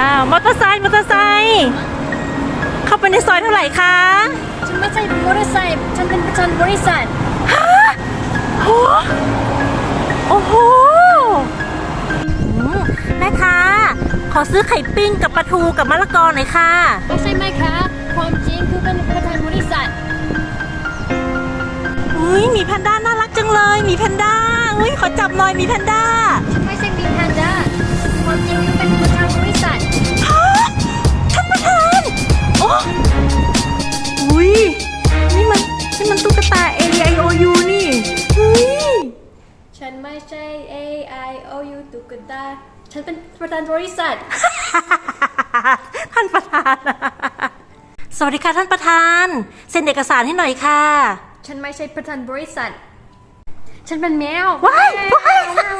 อ้าวมอเตอร์ไซค์มอเตอร์ไซค์เข้าไปในซอยเท่าไหร่คะฉันไม่ใช่มอเตอร์ไซค์ฉันเป็นประธานบริษัทโอ้โอ้โหอืมแม่ค้าขอซื้อไข่ปิ้งกับปลาทูกับมะละกอหน่อยค่ะ ไม่ใช่ไหมคะความจริงคือเป็นประธานบริษัทอุ้ยหมีแพนด้าน่ารักจังเลยหมีแพนด้าอุ้ยขอจับหน่อยหมีแพนด้า ฉันไม่ใช่ A I O U ตุ๊กตาฉันเป็นประธานบริษัท ท่านประธาน สวัสดีค่ะท่านประธาน เซ็นเอกสารให้หน่อยค่ะ ฉันไม่ใช่ประธานบริษัท ฉันเป็นแมวว้ายว้ายแมวดุแมวดุ